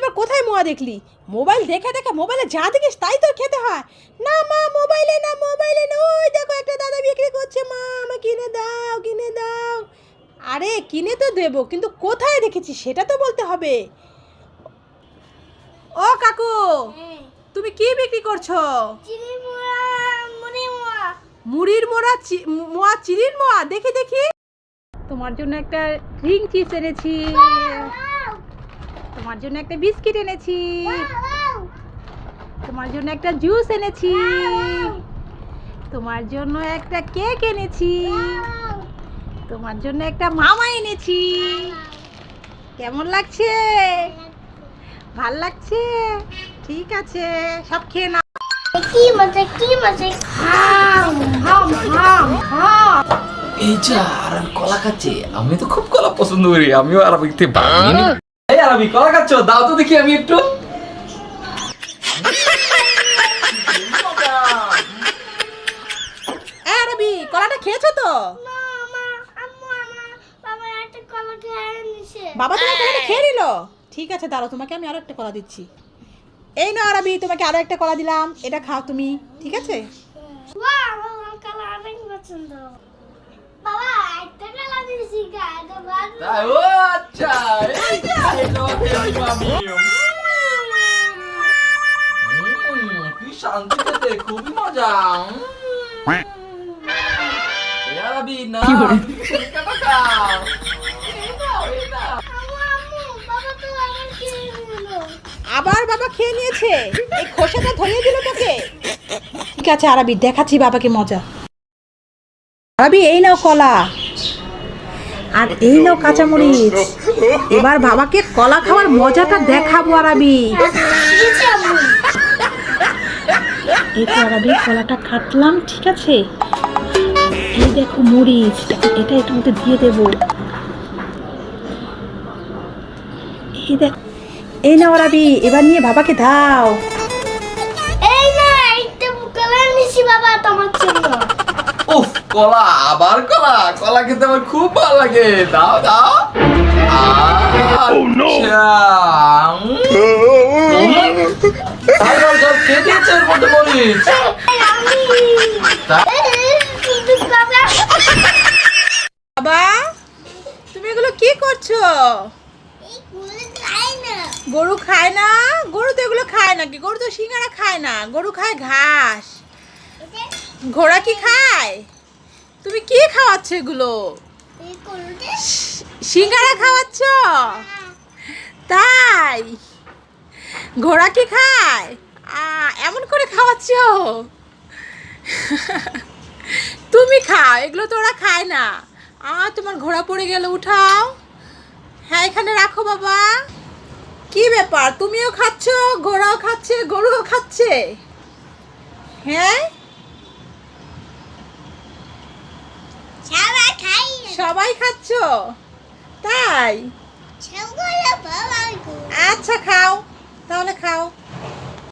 আবার কোথায় মোয়া দেখলি? মোবাইল দেখে দেখে মোবাইলে যা দেখিস তাই তো খেতে হয়। না মা মোবাইলে না মোবাইলে না। ওই দেখো একটা দাদা বিক্রি করছে। মা আমাকে কিনে দাও কিনে দাও। আরে কিনে তো দেবো কিন্তু কোথায় দেখেছি সেটা তো বলতে হবে। ও কাকু তুমি কি বিক্রি করছ? চিনি মোয়া মনে মোয়া। মুড়ির মোড়া মোয়া চিনির মোয়া? দেখি দেখি। তোমার জন্য একটা রিং চিপস এনেছি। তোমার জন্য একটা বিস্কিট এনেছি। তোমার জন্য একটা জুস এনেছি। তোমার জন্য একটা কেক এনেছি। তোমার জন্য একটা মামা এনেছি। কেমন লাগছে? ভালো লাগছে? ঠিক আছে সব খেয়ে না কি মজা কি মজা। হাম হাম হাম হাম। এই যা আরাম কলা খাচ্ছে আমি তো খুব কলা পছন্দ করি আমিও আরবিক থেকে নিই। কলা খাচ্ছ? দাও তো দেখি আমি একটু। এ রবি কলাটা খেয়েছো তো? বাবা খেয়ে নিছে। তোমার কলাটা খেয়ে নিল? ঠিক আছে দাঁড়াও তোমাকে আমি আরও একটা কলা দিচ্ছি। এই না আরবি তোমাকে আরও একটা কলা দিলাম। এটা খাও তুমি ঠিক আছে? ওয়া আমার কলা অনেক পছন্দ। বাবা একটা কলা দিয়েছি গা আবার বাবা খেয়ে নিয়েছে। এই খোসাটা ধরিয়ে দিল তোকে। ঠিক আছে, আরবি, দেখাচ্ছি বাবাকে মজা। আরবি, এই নাও কলা। আর এই নাও কাঁচামরিচ। এবার বাবাকে কলা খাওয়ার মজাটা দেখাবো আরবি এই তো আরবি কলাটা কাটলাম ঠিক আছে? এই দেখো মরিচ এটা এটার মধ্যে দিয়ে দেব। এই দেখ এই নাও আরবি এবার নিয়ে বাবাকে দাও। এই না একটা কলা নিছি বাবা তোমার জন্য। উফ কলা আবার কলা? কলা খেতে আমার খুব ভালো লাগে। দাও দাও। আচ্ছা এই, শুধু বাবা তুমি এগুলো কি করছ? গরু খায় না? গরু তো এগুলো খায় নাকি? গরু তো সিঙ্গারা খায় না। গরু খায় ঘাস। ঘোড়া কি খায়? তুমি কি খাওয়াচ্ছ এগুলো? সিঙ্গারা খাওয়াচ্ছ? তাই? ঘোড়া কি খায়? এমন করে খাওয়াচ্ছ? তুমি খাও, এগুলো তো ওরা খায় না। আ, তোমার ঘোড়া পড়ে গেল, উঠাও। হ্যাঁ এখানে রাখো বাবা। কি ব্যাপার? তুমিও খাচ্ছ, ঘোড়াও খাচ্ছে, গরুও খাচ্ছে? হ্যাঁ? খাচ্ছ? তাই? আচ্ছা খাও। তাহলে খাও।